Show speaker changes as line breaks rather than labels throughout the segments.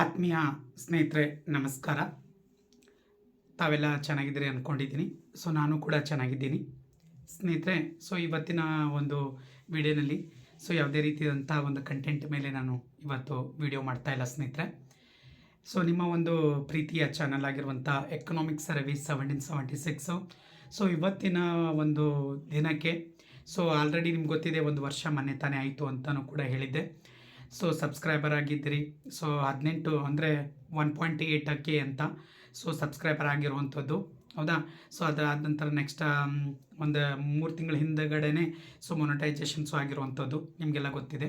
ಆತ್ಮೀಯ ಸ್ನೇಹಿತರೆ, ನಮಸ್ಕಾರ. ತಾವೆಲ್ಲ ಚೆನ್ನಾಗಿದ್ದೀರಿ ಅಂದ್ಕೊಂಡಿದ್ದೀನಿ ಸೊ ನಾನು ಕೂಡ ಚೆನ್ನಾಗಿದ್ದೀನಿ. ಸ್ನೇಹಿತರೆ ಸೊ ಇವತ್ತಿನ ಒಂದು ವಿಡಿಯೋನಲ್ಲಿ ಸೊ ಯಾವುದೇ ರೀತಿಯಾದಂಥ ಒಂದು ಕಂಟೆಂಟ್ ಮೇಲೆ ನಾನು ಇವತ್ತು ವಿಡಿಯೋ ಮಾಡ್ತಾ ಇಲ್ಲ ಸ್ನೇಹಿತರೆ. ಸೊ ನಿಮ್ಮ ಒಂದು ಪ್ರೀತಿಯ ಚಾನಲ್ ಆಗಿರುವಂಥ economic service seventeen seventy six so ಇವತ್ತಿನ ಒಂದು ದಿನಕ್ಕೆ ಸೊ ಆಲ್ರೆಡಿ ನಿಮ್ಗೆ ಗೊತ್ತಿದೆ, ಒಂದು ವರ್ಷ ಮೊನ್ನೆ ತಾನೇ ಆಯಿತು ಅಂತಲೂ ಕೂಡ ಹೇಳಿದ್ದೆ. ಸೊ ಸಬ್ಸ್ಕ್ರೈಬರ್ ಆಗಿದ್ದೀರಿ. ಸೊ ಹದಿನೆಂಟು ಅಂದರೆ ಒನ್ ಪಾಯಿಂಟ್ ಏಯ್ಟ್ ಅಕ್ಕೆ ಅಂತ. ಸೊ ಸಬ್ಸ್ಕ್ರೈಬರ್ ಆಗಿರುವಂಥದ್ದು. ಹೌದಾ? ಸೊ ಅದಾದ ನಂತರ ನೆಕ್ಸ್ಟ್ ಒಂದು ಮೂರು ತಿಂಗಳ ಹಿಂದಗಡೆನೆ ಸೊ ಮೊನಟೈಸೇಷನ್ಸು ಆಗಿರುವಂಥದ್ದು ನಿಮಗೆಲ್ಲ ಗೊತ್ತಿದೆ.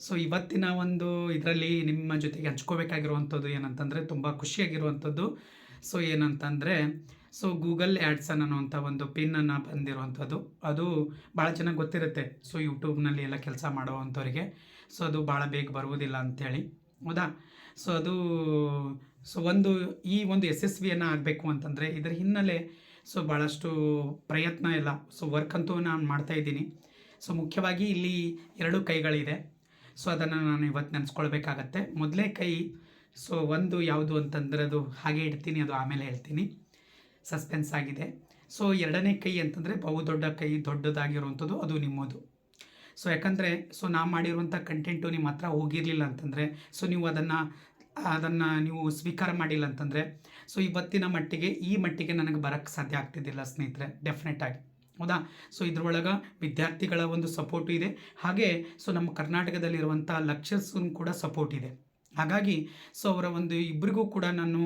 ಸೊ ಇವತ್ತಿನ ಒಂದು ಇದರಲ್ಲಿ ನಿಮ್ಮ ಜೊತೆಗೆ ಹಂಚ್ಕೋಬೇಕಾಗಿರುವಂಥದ್ದು ಏನಂತಂದರೆ ತುಂಬ ಖುಷಿಯಾಗಿರುವಂಥದ್ದು. ಸೊ ಏನಂತಂದರೆ, ಸೊ ಗೂಗಲ್ ಆ್ಯಡ್ಸನ್ ಅನ್ನುವಂಥ ಒಂದು ಪಿನ್ನನ್ನು ಬಂದಿರುವಂಥದ್ದು. ಅದು ಭಾಳ ಚೆನ್ನಾಗಿ ಗೊತ್ತಿರುತ್ತೆ. ಸೊ ಯೂಟ್ಯೂಬ್ನಲ್ಲಿ ಎಲ್ಲ ಕೆಲಸ ಮಾಡುವಂಥವ್ರಿಗೆ. ಸೊ ಅದು ಭಾಳ ಬೇಗ ಬರುವುದಿಲ್ಲ ಅಂಥೇಳಿ. ಹೌದಾ? ಸೊ ಅದು, ಸೊ ಒಂದು, ಈ ಒಂದು ಯಶಸ್ವಿಯನ್ನು ಆಗಬೇಕು ಅಂತಂದರೆ ಇದರ ಹಿನ್ನೆಲೆ ಸೊ ಭಾಳಷ್ಟು ಪ್ರಯತ್ನ ಇಲ್ಲ ಸೊ ವರ್ಕ್ ಅಂತೂ ನಾನು ಮಾಡ್ತಾ ಇದ್ದೀನಿ. ಸೊ ಮುಖ್ಯವಾಗಿ ಇಲ್ಲಿ ಎರಡು ಕೈಗಳಿದೆ. ಸೊ ಅದನ್ನು ನಾನು ಇವತ್ತು ನೆನೆಸ್ಕೊಳ್ಬೇಕಾಗತ್ತೆ. ಮೊದಲೇ ಕೈ, ಸೊ ಒಂದು ಯಾವುದು ಅಂತಂದರೆ ಅದು ಹಾಗೆ ಇಡ್ತೀನಿ, ಅದು ಆಮೇಲೆ ಹೇಳ್ತೀನಿ. ಸಸ್ಪೆನ್ಸ್ ಆಗಿದೆ. ಸೊ ಎರಡನೇ ಕೈ ಅಂತಂದರೆ ಬಹುದೊಡ್ಡ ಕೈ, ದೊಡ್ಡದಾಗಿರುವಂಥದ್ದು ಅದು ನಿಮ್ಮದು. ಸೊ ಯಾಕಂದರೆ ಸೊ ನಾ ಮಾಡಿರುವಂಥ ಕಂಟೆಂಟು ನಿಮ್ಮ ಹತ್ರ ಹೋಗಿರಲಿಲ್ಲ ಅಂತಂದರೆ ಸೊ ನೀವು ಅದನ್ನು ಅದನ್ನು ನೀವು ಸ್ವೀಕಾರ ಮಾಡಿಲ್ಲ ಅಂತಂದರೆ ಸೊ ಇವತ್ತಿನ ಮಟ್ಟಿಗೆ, ಈ ಮಟ್ಟಿಗೆ ನನಗೆ ಬರೋಕ್ಕೆ ಸಾಧ್ಯ ಆಗ್ತಿದ್ದಿಲ್ಲ ಸ್ನೇಹಿತರೆ ಡೆಫಿನೆಟಾಗಿ ಹೌದಾ? ಸೊ ಇದ್ರೊಳಗೆ ವಿದ್ಯಾರ್ಥಿಗಳ ಒಂದು ಸಪೋರ್ಟು ಇದೆ. ಹಾಗೆ ಸೊ ನಮ್ಮ ಕರ್ನಾಟಕದಲ್ಲಿರುವಂಥ ಲೆಕ್ಚರ್ಸ್ಗೂ ಕೂಡ ಸಪೋರ್ಟ್ ಇದೆ. ಹಾಗಾಗಿ ಸೊ ಅವರ ಒಂದು ಇಬ್ಬರಿಗೂ ಕೂಡ ನಾನು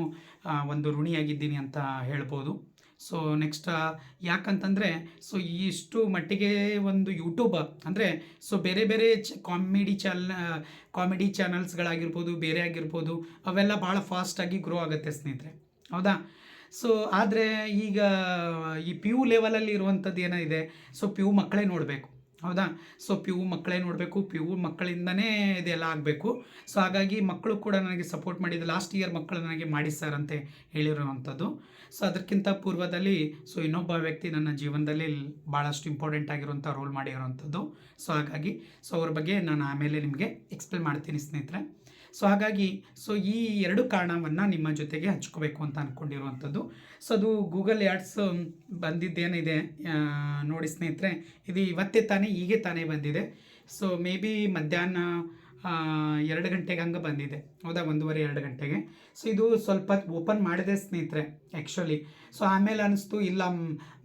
ಒಂದು ಋಣಿಯಾಗಿದ್ದೀನಿ ಅಂತ ಹೇಳ್ಬೋದು. ಸೊ ನೆಕ್ಸ್ಟ್ ಯಾಕಂತಂದರೆ ಸೊ ಇಷ್ಟು ಮಟ್ಟಿಗೆ ಒಂದು ಯೂಟ್ಯೂಬ್ ಅಂದರೆ ಸೊ ಬೇರೆ ಬೇರೆ ಚ ಕಾಮಿಡಿ ಚಾನಲ್ ಕಾಮಿಡಿ ಚಾನಲ್ಸ್ಗಳಾಗಿರ್ಬೋದು ಬೇರೆ ಆಗಿರ್ಬೋದು, ಅವೆಲ್ಲ ಭಾಳ ಫಾಸ್ಟಾಗಿ ಗ್ರೋ ಆಗುತ್ತೆ ಸ್ನೇಹಿತರೆ. ಹೌದಾ? ಸೊ ಆದರೆ ಈಗ ಈ ಪಿ ಯು ಲೆವೆಲಲ್ಲಿ ಇರುವಂಥದ್ದು ಏನಿದೆ ಸೊ ಪಿ ಯು ಮಕ್ಕಳೇ ನೋಡಬೇಕು. ಹೌದಾ? ಸೊ ಪಿ ಯು ಮಕ್ಕಳೇ ನೋಡಬೇಕು. ಪಿ ಯು ಮಕ್ಕಳಿಂದನೇ ಇದೆಲ್ಲ ಆಗಬೇಕು. ಸೊ ಹಾಗಾಗಿ ಮಕ್ಕಳು ಕೂಡ ನನಗೆ ಸಪೋರ್ಟ್ ಮಾಡಿದ್ದು ಲಾಸ್ಟ್ ಇಯರ್ ಮಕ್ಕಳು ನನಗೆ ಮಾಡಿ ಸರ್ ಅಂತ ಹೇಳಿರುವಂಥದ್ದು. ಸೊ ಅದಕ್ಕಿಂತ ಪೂರ್ವದಲ್ಲಿ ಸೊ ಇನ್ನೊಬ್ಬ ವ್ಯಕ್ತಿ ನನ್ನ ಜೀವನದಲ್ಲಿ ಭಾಳಷ್ಟು ಇಂಪಾರ್ಟೆಂಟ್ ಆಗಿರುವಂಥ ರೋಲ್ ಮಾಡಿರುವಂಥದ್ದು. ಸೊ ಹಾಗಾಗಿ ಸೊ ಅವ್ರ ಬಗ್ಗೆ ನಾನು ಆಮೇಲೆ ನಿಮಗೆ ಎಕ್ಸ್ಪ್ಲೇನ್ ಮಾಡ್ತೀನಿ ಸ್ನೇಹಿತರೆ. ಸೊ ಹಾಗಾಗಿ ಸೊ ಈ ಎರಡು ಕಾರಣವನ್ನು ನಿಮ್ಮ ಜೊತೆಗೆ ಹಂಚ್ಕೋಬೇಕು ಅಂತ ಅಂದ್ಕೊಂಡಿರುವಂಥದ್ದು ಸೊ ಅದು ಗೂಗಲ್ ಆ್ಯಡ್ಸ್ ಬಂದಿದ್ದೇನಿದೆ ನೋಡಿ ಸ್ನೇಹಿತರೆ, ಇದು ಇವತ್ತೇ ತಾನೇ ಹೀಗೆ ತಾನೇ ಬಂದಿದೆ. ಸೊ ಮೇ ಬಿ ಮಧ್ಯಾಹ್ನ ಎರಡು ಗಂಟೆಗೆ ಹಂಗೆ ಬಂದಿದೆ. ಹೌದಾ? ಒಂದೂವರೆ, ಎರಡು ಗಂಟೆಗೆ. ಸೊ ಇದು ಸ್ವಲ್ಪ ಓಪನ್ ಮಾಡಿದೆ ಸ್ನೇಹಿತರೆ ಆ್ಯಕ್ಚುಲಿ ಸೊ ಆಮೇಲೆ ಅನ್ನಿಸ್ತು ಇಲ್ಲ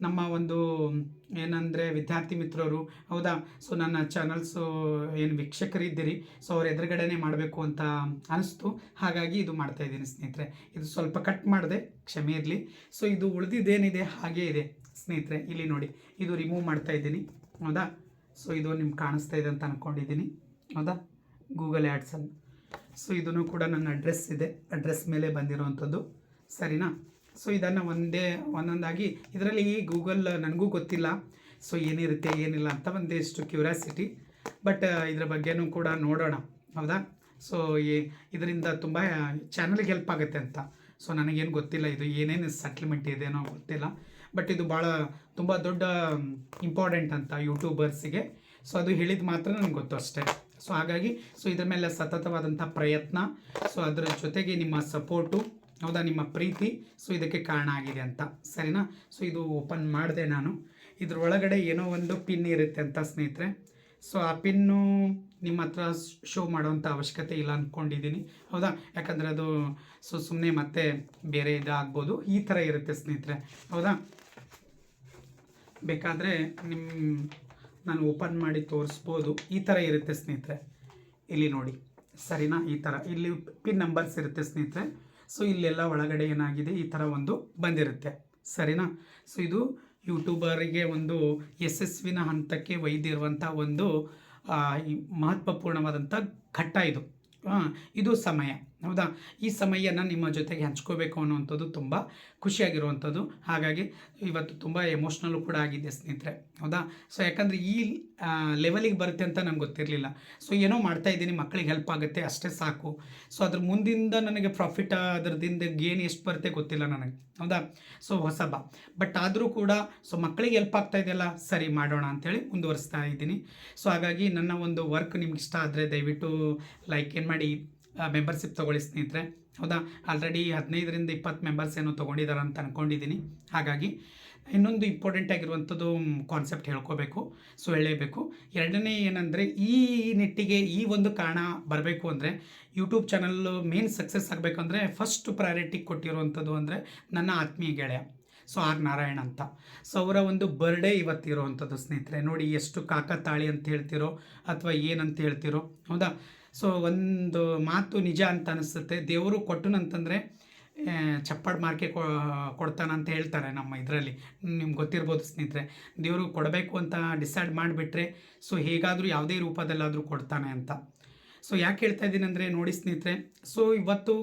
ನಮ್ಮ ಒಂದು ಏನಂದರೆ ವಿದ್ಯಾರ್ಥಿ ಮಿತ್ರರು, ಹೌದಾ? ಸೊ ನನ್ನ ಚಾನಲ್ಸು ಏನು ವೀಕ್ಷಕರಿದ್ದೀರಿ ಸೊ ಅವ್ರ ಎದುರುಗಡೆನೇ ಮಾಡಬೇಕು ಅಂತ ಅನಿಸ್ತು. ಹಾಗಾಗಿ ಇದು ಮಾಡ್ತಾ ಇದ್ದೀನಿ ಸ್ನೇಹಿತರೆ. ಇದು ಸ್ವಲ್ಪ ಕಟ್ ಮಾಡಿದೆ, ಕ್ಷಮೆ ಇರಲಿ. ಸೊ ಇದು ಉಳಿದಿದ್ದೇನಿದೆ, ಹಾಗೇ ಇದೆ. ಸ್ನೇಹಿತರೆ, ಇಲ್ಲಿ ನೋಡಿ, ಇದು ರಿಮೂವ್ ಮಾಡ್ತಾ ಇದ್ದೀನಿ. ಹೌದಾ? ಸೊ ಇದು ನಿಮ್ಗೆ ಕಾಣಿಸ್ತಾ ಇದೆ ಅಂತ ಅಂದ್ಕೊಂಡಿದ್ದೀನಿ ಹೌದಾ? ಗೂಗಲ್ ಆ್ಯಡ್ಸನ್ನು ಸೊ ಇದನ್ನು ಕೂಡ ನನ್ನ ಅಡ್ರೆಸ್ ಇದೆ. ಅಡ್ರೆಸ್ ಮೇಲೆ ಬಂದಿರೋವಂಥದ್ದು. ಸರಿನಾ? ಸೊ ಇದನ್ನು ಒಂದೇ, ಒಂದೊಂದಾಗಿ ಇದರಲ್ಲಿ ಗೂಗಲ್ ನನಗೂ ಗೊತ್ತಿಲ್ಲ. ಸೊ ಏನಿರುತ್ತೆ, ಏನಿಲ್ಲ ಅಂತ ಒಂದಿಷ್ಟು ಕ್ಯೂರಿಯಾಸಿಟಿ ಬಟ್ ಇದ್ರ ಬಗ್ಗೆನೂ ಕೂಡ ನೋಡೋಣ. ಹೌದಾ? ಸೊ ಇದರಿಂದ ತುಂಬ ಚಾನಲ್ಗೆ ಹೆಲ್ಪ್ ಆಗುತ್ತೆ ಅಂತ. ಸೊ ನನಗೇನು ಗೊತ್ತಿಲ್ಲ ಇದು ಏನೇನು ಸೆಟ್ಲ್ಮೆಂಟ್ ಇದೇನೋ ಗೊತ್ತಿಲ್ಲ. ಬಟ್ ಇದು ಭಾಳ, ತುಂಬ ದೊಡ್ಡ ಇಂಪಾರ್ಟೆಂಟ್ ಅಂತ ಯೂಟ್ಯೂಬರ್ಸಿಗೆ. ಸೊ ಅದು ಹೇಳಿದ ಮಾತ್ರ ನನಗೆ ಗೊತ್ತು ಅಷ್ಟೇ. ಸೊ ಹಾಗಾಗಿ ಸೊ ಇದ್ರ ಮೇಲೆ ಸತತವಾದಂಥ ಪ್ರಯತ್ನ ಸೊ ಅದರ ಜೊತೆಗೆ ನಿಮ್ಮ ಸಪೋರ್ಟು, ಹೌದಾ, ನಿಮ್ಮ ಪ್ರೀತಿ ಸೊ ಇದಕ್ಕೆ ಕಾರಣ ಆಗಿದೆ ಅಂತ. ಸರಿನಾ? ಸೊ ಇದು ಓಪನ್ ಮಾಡಿದೆ ನಾನು. ಇದ್ರ ಒಳಗಡೆ ಏನೋ ಒಂದು ಪಿನ್ ಇರುತ್ತೆ ಅಂತ ಸ್ನೇಹಿತರೆ. ಸೊ ಆ ಪಿನ್ನು ನಿಮ್ಮ ಹತ್ರ ಶೋ ಮಾಡೋವಂಥ ಅವಶ್ಯಕತೆ ಇಲ್ಲ ಅಂದ್ಕೊಂಡಿದ್ದೀನಿ ಹೌದಾ? ಯಾಕಂದರೆ ಅದು ಸೊ ಸುಮ್ಮನೆ ಮತ್ತೆ ಬೇರೆ ಇದಾಗ್ಬೋದು. ಈ ಥರ ಇರುತ್ತೆ ಸ್ನೇಹಿತರೆ. ಹೌದಾ? ಬೇಕಾದರೆ ನಿಮ್ಮ ನಾನು ಓಪನ್ ಮಾಡಿ ತೋರಿಸ್ಬೋದು. ಈ ಥರ ಇರುತ್ತೆ ಸ್ನೇಹಿತರೆ. ಇಲ್ಲಿ ನೋಡಿ. ಸರಿನಾ? ಈ ಥರ. ಇಲ್ಲಿ ಪಿನ್ ನಂಬರ್ಸ್ ಇರುತ್ತೆ ಸ್ನೇಹಿತರೆ. ಸೊ, ಇಲ್ಲೆಲ್ಲ ಒಳಗಡೆ ಏನಾಗಿದೆ? ಈ ಥರ ಒಂದು ಬಂದಿರುತ್ತೆ. ಸರಿನಾ? ಸೊ, ಇದು ಯೂಟ್ಯೂಬರಿಗೆ ಒಂದು ಯಶಸ್ವಿನ ಹಂತಕ್ಕೆ ಒಯ್ದಿರುವಂಥ ಒಂದು ಮಹತ್ವಪೂರ್ಣವಾದಂಥ ಘಟ್ಟ ಇದು. ಇದು ಸಮಯ. ಹೌದಾ? ಈ ಸಮಯನ ನಿಮ್ಮ ಜೊತೆಗೆ ಹಂಚ್ಕೋಬೇಕು ಅನ್ನೋವಂಥದ್ದು ತುಂಬ ಖುಷಿಯಾಗಿರುವಂಥದ್ದು. ಹಾಗಾಗಿ ಇವತ್ತು ತುಂಬ ಎಮೋಷ್ನಲ್ಲು ಕೂಡ ಆಗಿದೆ ಸ್ನೇಹಿತರೆ. ಹೌದಾ? ಸೊ ಯಾಕಂದರೆ ಈ ಲೆವೆಲಿಗೆ ಬರುತ್ತೆ ಅಂತ ನಂಗೆ ಗೊತ್ತಿರಲಿಲ್ಲ. ಸೊ ಏನೋ ಮಾಡ್ತಾ ಇದ್ದೀನಿ ಮಕ್ಕಳಿಗೆ ಹೆಲ್ಪ್ ಆಗುತ್ತೆ, ಅಷ್ಟೇ ಸಾಕು. ಸೊ ಅದ್ರ ಮುಂದಿಂದ ನನಗೆ ಪ್ರಾಫಿಟ್ ಅದರದಿಂದ ಗೇನ್ ಎಷ್ಟು ಬರುತ್ತೆ ಗೊತ್ತಿಲ್ಲ ನನಗೆ. ಹೌದಾ? ಸೊ ಹೊಸಬ ಬಟ್ ಆದರೂ ಕೂಡ ಸೊ ಮಕ್ಕಳಿಗೆ ಹೆಲ್ಪ್ ಆಗ್ತಾ ಇದೆಯಲ್ಲ, ಸರಿ ಮಾಡೋಣ ಅಂತೇಳಿ ಮುಂದುವರಿಸ್ತಾ ಇದ್ದೀನಿ. ಸೊ ಹಾಗಾಗಿ ನನ್ನ ಒಂದು ವರ್ಕ್ ನಿಮ್ಗೆ ಇಷ್ಟ ಆದರೆ ದಯವಿಟ್ಟು ಲೈಕ್ ಏನು ಮಾಡಿ ಮೆಂಬರ್ಶಿಪ್ ತೊಗೊಳ್ಳಿ ಸ್ನೇಹಿತರೆ. ಹೌದಾ? ಆಲ್ರೆಡಿ ಹದಿನೈದರಿಂದ ಇಪ್ಪತ್ತು ಮೆಂಬರ್ಸ್ ಏನೋ ತೊಗೊಂಡಿದ್ದಾರೆ ಅಂತ ಅಂದ್ಕೊಂಡಿದ್ದೀನಿ ಹಾಗಾಗಿ ಇನ್ನೊಂದು ಇಂಪಾರ್ಟೆಂಟ್ ಆಗಿರುವಂಥದ್ದು ಕಾನ್ಸೆಪ್ಟ್ ಹೇಳ್ಕೋಬೇಕು. ಸೊ ಹೇಳಲೇಬೇಕು. ಎರಡನೇ ಏನಂದರೆ ಈ ನಿಟ್ಟಿಗೆ ಈ ಒಂದು ಕಾರಣ ಬರಬೇಕು ಅಂದರೆ ಯೂಟ್ಯೂಬ್ ಚಾನಲ್ಲು ಮೇನ್ ಸಕ್ಸಸ್ ಆಗಬೇಕಂದ್ರೆ ಫಸ್ಟ್ ಪ್ರಯಾರಿಟಿ ಕೊಟ್ಟಿರುವಂಥದ್ದು ಅಂದರೆ ನನ್ನ ಆತ್ಮೀಯ ಗೆಳೆಯ, ಸೊ ಆರ್ ನಾರಾಯಣ ಅಂತ. ಸೊ ಅವರ ಒಂದು ಬರ್ಡೇ ಇವತ್ತಿರುವಂಥದ್ದು ಸ್ನೇಹಿತರೆ. ನೋಡಿ ಎಷ್ಟು ಕಾಕತಾಳಿ ಅಂತ ಹೇಳ್ತಿರೋ ಅಥವಾ ಏನಂತ ಹೇಳ್ತಿರೋ. ಹೌದಾ? ಸೊ ಒಂದು ಮಾತು ನಿಜ ಅಂತ ಅನಿಸುತ್ತೆ. ದೇವರು ಕೊಟ್ಟನಂತಂದರೆ ಚಪ್ಪಡ್ ಮಾರ್ಕೆ ಕೊಡ್ತಾನಂತ ಹೇಳ್ತಾರೆ ನಮ್ಮ ಇದರಲ್ಲಿ. ನಿಮ್ಗೆ ಗೊತ್ತಿರ್ಬೋದು ಸ್ನೇಹಿತರೆ, ದೇವರು ಕೊಡಬೇಕು ಅಂತ ಡಿಸೈಡ್ ಮಾಡಿಬಿಟ್ರೆ, ಸೊ ಹೇಗಾದರೂ ಯಾವುದೇ ರೂಪದಲ್ಲಾದರೂ ಕೊಡ್ತಾನೆ ಅಂತ. ಸೊ ಯಾಕೆ ಹೇಳ್ತಾ ಇದ್ದೀನಿ ಅಂದರೆ, ನೋಡಿ ಸ್ನೇಹಿತರೆ, ಸೊ ಇವತ್ತು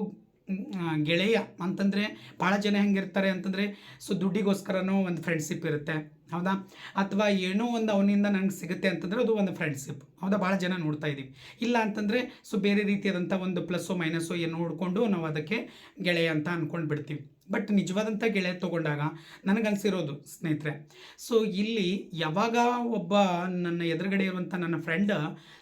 ಗೆಳೆಯ ಅಂತಂದರೆ, ಭಾಳ ಜನ ಹೆಂಗಿರ್ತಾರೆ ಅಂತಂದರೆ, ಸೊ ದುಡ್ಡಿಗೋಸ್ಕರನೂ ಒಂದು ಫ್ರೆಂಡ್ಶಿಪ್ ಇರುತ್ತೆ. ಹೌದಾ? ಅಥವಾ ಏನೋ ಒಂದು ಅವನಿಂದ ನನಗೆ ಸಿಗುತ್ತೆ ಅಂತಂದರೆ ಅದು ಒಂದು ಫ್ರೆಂಡ್ಶಿಪ್ ಹೌದಾ? ಭಾಳ ಜನ ನೋಡ್ತಾ ಇದ್ದೀವಿ. ಇಲ್ಲ ಅಂತಂದರೆ ಸೊ ಬೇರೆ ರೀತಿಯಾದಂಥ ಒಂದು ಪ್ಲಸ್ಸು ಮೈನಸ್ಸು ಏನು ನೋಡಿಕೊಂಡು ನಾವು ಅದಕ್ಕೆ ಗೆಳೆಯ ಅಂತ ಅಂದ್ಕೊಂಡು ಬಿಡ್ತೀವಿ ಬಟ್ ನಿಜವಾದಂಥ ಗೆಳೆಯ ತೊಗೊಂಡಾಗ ನನಗನ್ಸಿರೋದು ಸ್ನೇಹಿತರೆ ಸೊ ಇಲ್ಲಿ ಯಾವಾಗ ಒಬ್ಬ ನನ್ನ ಎದುರುಗಡೆ ಇರುವಂಥ ನನ್ನ ಫ್ರೆಂಡ್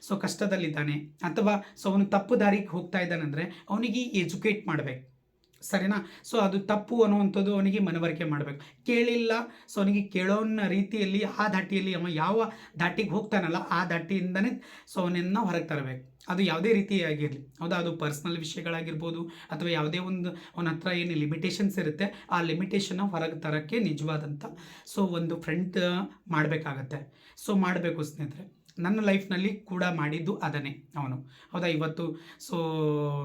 ಸೊ ಕಷ್ಟದಲ್ಲಿದ್ದಾನೆ, ಅಥವಾ ಸೊ ಅವನು ತಪ್ಪು ದಾರಿಗೆ ಹೋಗ್ತಾ ಇದ್ದಾನಂದರೆ ಅವನಿಗೆ ಎಜುಕೇಟ್ ಮಾಡಬೇಕು. ಸರಿನಾ? ಸೊ ಅದು ತಪ್ಪು ಅನ್ನುವಂಥದ್ದು ಅವನಿಗೆ ಮನವರಿಕೆ ಮಾಡಬೇಕು. ಕೇಳಿಲ್ಲ. ಸೊ ಅವನಿಗೆ ಕೇಳೋನ್ನ ರೀತಿಯಲ್ಲಿ, ಆ ದಾಟಿಯಲ್ಲಿ ಅವ ಯಾವ ದಾಟಿಗೆ ಹೋಗ್ತಾನಲ್ಲ, ಆ ದಾಟಿಯಿಂದನೇ ಸೊ ಅವನನ್ನು ಹೊರಗೆ ತರಬೇಕು. ಅದು ಯಾವುದೇ ರೀತಿಯಾಗಿರಲಿ ಹೌದಾ? ಅದು ಪರ್ಸ್ನಲ್ ವಿಷಯಗಳಾಗಿರ್ಬೋದು, ಅಥವಾ ಯಾವುದೇ ಒಂದು ಅವನ ಹತ್ರ ಏನು ಲಿಮಿಟೇಷನ್ಸ್ ಇರುತ್ತೆ, ಆ ಲಿಮಿಟೇಷನ್ನ ಹೊರಗೆ ತರೋಕ್ಕೆ ನಿಜವಾದಂಥ ಸೊ ಒಂದು ಫ್ರೆಂಡ್ ಮಾಡಬೇಕಾಗತ್ತೆ. ಸೊ ಮಾಡಬೇಕು ಸ್ನೇಹಿತರೆ. ನನ್ನ ಲೈಫ್ನಲ್ಲಿ ಕೂಡ ಮಾಡಿದ್ದು ಅದನ್ನೇ ಅವನು. ಹೌದಾ? ಇವತ್ತು ಸೊ,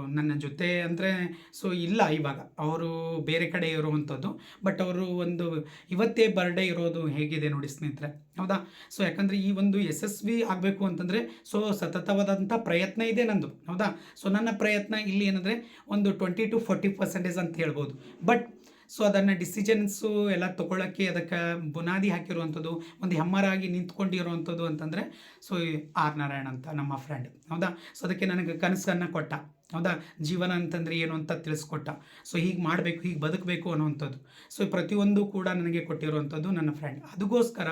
ನನ್ನ ಜೊತೆ ಅಂದರೆ ಸೊ, ಇಲ್ಲ ಇವಾಗ. ಅವರು ಬೇರೆ ಕಡೆ ಇರುವಂಥದ್ದು, ಬಟ್ ಅವರು ಒಂದು ಇವತ್ತೇ ಬರ್ಡೇ ಇರೋದು ಹೇಗಿದೆ ನೋಡಿ ಸ್ನೇಹಿತರೆ. ಹೌದಾ? ಸೊ, ಯಾಕಂದರೆ ಈ ಒಂದು ಯಶಸ್ವಿ ಆಗಬೇಕು ಅಂತಂದರೆ ಸೊ, ಸತತವಾದಂಥ ಪ್ರಯತ್ನ ಇದೆ ನಂದು. ಹೌದಾ? ಸೊ, ನನ್ನ ಪ್ರಯತ್ನ ಇಲ್ಲಿ ಏನಂದರೆ ಒಂದು ಟ್ವೆಂಟಿ ಟು ಫೋರ್ಟಿ ಪರ್ಸೆಂಟೇಜ್ ಅಂತ ಹೇಳ್ಬೋದು. ಬಟ್ ಸೊ ಅದನ್ನು ಡಿಸಿಷನ್ಸು ಎಲ್ಲ ತೊಗೊಳಕ್ಕೆ ಅದಕ್ಕೆ ಬುನಾದಿ ಹಾಕಿರುವಂಥದ್ದು, ಒಂದು ಹೆಮ್ಮರಾಗಿ ನಿಂತ್ಕೊಂಡಿರುವಂಥದ್ದು ಅಂತಂದರೆ, ಸೊ ಆರ್ ನಾರಾಯಣ್ ಅಂತ ನಮ್ಮ ಫ್ರೆಂಡ್ ಹೌದಾ? ಸೊ ಅದಕ್ಕೆ ನನಗೆ ಕನಸನ್ನು ಕೊಟ್ಟ. ಹೌದಾ? ಜೀವನ ಅಂತಂದರೆ ಏನು ಅಂತ ತಿಳಿಸ್ಕೊಟ್ಟ. ಸೊ ಹೀಗೆ ಮಾಡಬೇಕು, ಹೀಗೆ ಬದುಕಬೇಕು ಅನ್ನೋವಂಥದ್ದು. ಸೊ ಪ್ರತಿಯೊಂದು ಕೂಡ ನನಗೆ ಕೊಟ್ಟಿರುವಂಥದ್ದು ನನ್ನ ಫ್ರೆಂಡ್ ಅದಕ್ಕೋಸ್ಕರ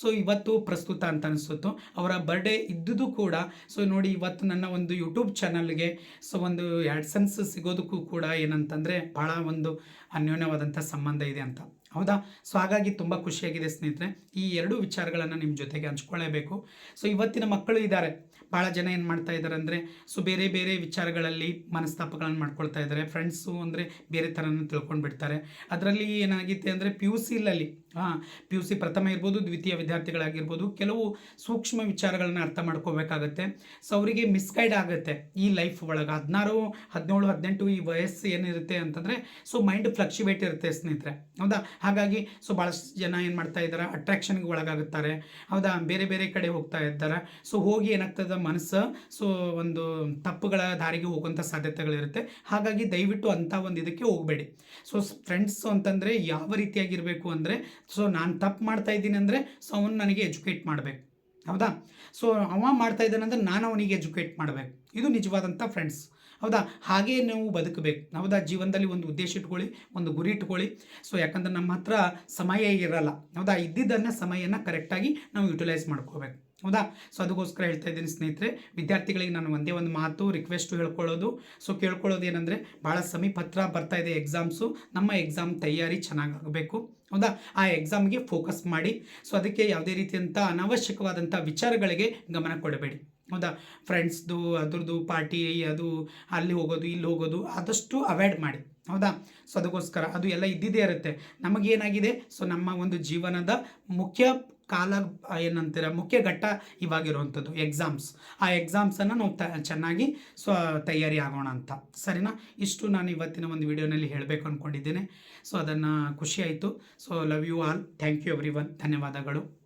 ಸೊ ಇವತ್ತು ಪ್ರಸ್ತುತ ಅಂತ ಅನಿಸುತ್ತೋ. ಅವರ ಬರ್ಡೇ ಇದ್ದುದು ಕೂಡ ಸೊ ನೋಡಿ ಇವತ್ತು ನನ್ನ ಒಂದು ಯೂಟ್ಯೂಬ್ ಚಾನಲ್ಗೆ ಸೊ ಒಂದು ಆ್ಯಡ್ಸನ್ಸ್ ಸಿಗೋದಕ್ಕೂ ಕೂಡ ಏನಂತಂದರೆ ಭಾಳ ಒಂದು ಅನ್ಯೋನ್ಯವಾದಂಥ ಸಂಬಂಧ ಇದೆ ಅಂತ. ಹೌದಾ? ಸೊ ಹಾಗಾಗಿ ತುಂಬ ಖುಷಿಯಾಗಿದೆ ಸ್ನೇಹಿತರೆ. ಈ ಎರಡು ವಿಚಾರಗಳನ್ನು ನಿಮ್ಮ ಜೊತೆಗೆ ಹಂಚ್ಕೊಳ್ಳೇಬೇಕು. ಸೊ ಇವತ್ತಿನ ಮಕ್ಕಳು ಇದ್ದಾರೆ. ಭಾಳ ಜನ ಏನು ಮಾಡ್ತಾ ಇದ್ದಾರೆ ಅಂದರೆ ಸೊ ಬೇರೆ ಬೇರೆ ವಿಚಾರಗಳಲ್ಲಿ ಮನಸ್ತಾಪಗಳನ್ನು ಮಾಡ್ಕೊಳ್ತಾ ಇದ್ದಾರೆ. ಫ್ರೆಂಡ್ಸು ಅಂದರೆ ಬೇರೆ ಥರನೂ ತಿಳ್ಕೊಂಡು ಬಿಡ್ತಾರೆ ಅದರಲ್ಲಿ ಏನಾಗಿತ್ತು ಅಂದರೆ ಪಿ ಯು ಸಿಲಲ್ಲಿ ಹಾಂ ಪಿ ಯು ಸಿ ಪ್ರಥಮ ಇರ್ಬೋದು, ದ್ವಿತೀಯ ವಿದ್ಯಾರ್ಥಿಗಳಾಗಿರ್ಬೋದು, ಕೆಲವು ಸೂಕ್ಷ್ಮ ವಿಚಾರಗಳನ್ನ ಅರ್ಥ ಮಾಡ್ಕೋಬೇಕಾಗತ್ತೆ. ಸೊ ಅವರಿಗೆ ಮಿಸ್ಗೈಡ್ ಆಗುತ್ತೆ ಈ ಲೈಫ್ ಒಳಗೆ. ಹದಿನಾರು, ಹದಿನೇಳು, ಹದಿನೆಂಟು ಈ ವಯಸ್ಸು ಏನಿರುತ್ತೆ ಅಂತಂದರೆ ಸೊ ಮೈಂಡ್ ಫ್ಲಕ್ಚುವೇಟ್ ಇರುತ್ತೆ ಸ್ನೇಹಿತರೆ. ಹೌದಾ? ಹಾಗಾಗಿ ಸೊ ಭಾಳಷ್ಟು ಜನ ಏನು ಮಾಡ್ತಾ ಇದ್ದಾರೆ ಅಟ್ರಾಕ್ಷನ್ಗೆ ಒಳಗಾಗುತ್ತಾರೆ. ಹೌದಾ? ಬೇರೆ ಬೇರೆ ಕಡೆ ಹೋಗ್ತಾ ಇರ್ತಾರೆ ಸೊ ಹೋಗಿ ಏನಾಗ್ತದೆ ಮನಸ್ಸು ಸೊ ಒಂದು ತಪ್ಪುಗಳ ದಾರಿಗೆ ಹೋಗುವಂಥ ಸಾಧ್ಯತೆಗಳಿರುತ್ತೆ. ಹಾಗಾಗಿ ದಯವಿಟ್ಟು ಅಂಥ ಒಂದು ಇದಕ್ಕೆ ಹೋಗಬೇಡಿ. ಸೊ ಫ್ರೆಂಡ್ಸ್ ಅಂತಂದರೆ ಯಾವ ರೀತಿಯಾಗಿರಬೇಕು ಅಂದರೆ ಸೊ ನಾನು ತಪ್ಪು ಮಾಡ್ತಾ ಇದ್ದೀನಿ ಅಂದರೆ ಸೊ ಅವನು ನನಗೆ ಎಜುಕೇಟ್ ಮಾಡಬೇಕು. ಹೌದಾ? ಸೊ ಅವ ಮಾಡ್ತಾ ಇದ್ದಾನಂದ್ರೆ ನಾನು ಅವನಿಗೆ ಎಜುಕೇಟ್ ಮಾಡಬೇಕು. ಇದು ನಿಜವಾದಂಥ ಫ್ರೆಂಡ್ಸ್ ಹೌದಾ? ಹಾಗೇ ನೀವು ಬದುಕಬೇಕು. ಹೌದಾ? ಜೀವನದಲ್ಲಿ ಒಂದು ಉದ್ದೇಶ ಇಟ್ಕೊಳ್ಳಿ, ಒಂದು ಗುರಿ ಇಟ್ಕೊಳ್ಳಿ. ಸೊ ಯಾಕಂದ್ರೆ ನಮ್ಮ ಹತ್ರ ಸಮಯ ಇರಲ್ಲ. ಹೌದಾ? ಇದ್ದಿದ್ದನ್ನು ಸಮಯನ ಕರೆಕ್ಟಾಗಿ ನಾವು ಯುಟಿಲೈಸ್ ಮಾಡ್ಕೋಬೇಕು. ಹೌದಾ? ಸೊ ಅದಕ್ಕೋಸ್ಕರ ಹೇಳ್ತಾ ಇದ್ದೀನಿ ಸ್ನೇಹಿತರೆ, ವಿದ್ಯಾರ್ಥಿಗಳಿಗೆ ನಾನು ಒಂದೇ ಒಂದು ಮಾತು ರಿಕ್ವೆಸ್ಟು ಹೇಳ್ಕೊಳ್ಳೋದು. ಸೊ ಕೇಳ್ಕೊಳ್ಳೋದು ಏನಂದರೆ ಭಾಳ ಸಮೀಪ ಹತ್ರ ಬರ್ತಾ ಇದೆ ಎಕ್ಸಾಮ್ಸು ನಮ್ಮ ಎಕ್ಸಾಮ್ ತಯಾರಿ ಚೆನ್ನಾಗಾಗಬೇಕು ಹೌದಾ? ಆ ಎಕ್ಸಾಮ್ಗೆ ಫೋಕಸ್ ಮಾಡಿ. ಸೊ ಅದಕ್ಕೆ ಯಾವುದೇ ರೀತಿಯಂಥ ಅನಾವಶ್ಯಕವಾದಂಥ ವಿಚಾರಗಳಿಗೆ ಗಮನ ಕೊಡಬೇಡಿ. ಹೌದಾ? ಫ್ರೆಂಡ್ಸ್ದು ಅದ್ರದ್ದು ಪಾರ್ಟಿ ಅದು ಅಲ್ಲಿ ಹೋಗೋದು, ಇಲ್ಲಿ ಹೋಗೋದು, ಆದಷ್ಟು ಅವಾಯ್ಡ್ ಮಾಡಿ. ಹೌದಾ? ಸೊ ಅದಕ್ಕೋಸ್ಕರ ಅದು ಎಲ್ಲ ಇದ್ದಿದ್ದೇ ಇರುತ್ತೆ. ನಮಗೇನಾಗಿದೆ? ಸೊ ನಮ್ಮ ಒಂದು ಜೀವನದ ಮುಖ್ಯ ಕಾಲ ಏನಂತೀರ, ಮುಖ್ಯ ಘಟ್ಟ ಇವಾಗಿರುವಂಥದ್ದು ಎಕ್ಸಾಮ್ಸ್ ಆ ಎಕ್ಸಾಮ್ಸನ್ನು ನಾವು ತ, ಚೆನ್ನಾಗಿ ಸ್ವ, ತಯಾರಿ ಆಗೋಣ ಅಂತ. ಸರಿನಾ? ಇಷ್ಟು ನಾನು ಇವತ್ತಿನ ಒಂದು ವಿಡಿಯೋನಲ್ಲಿ ಹೇಳಬೇಕು ಅಂದ್ಕೊಂಡಿದ್ದೇನೆ ಸೊ, ಅದನ್ನು ಖುಷಿ ಆಯಿತು. So love you all thank you everyone ಧನ್ಯವಾದಗಳು.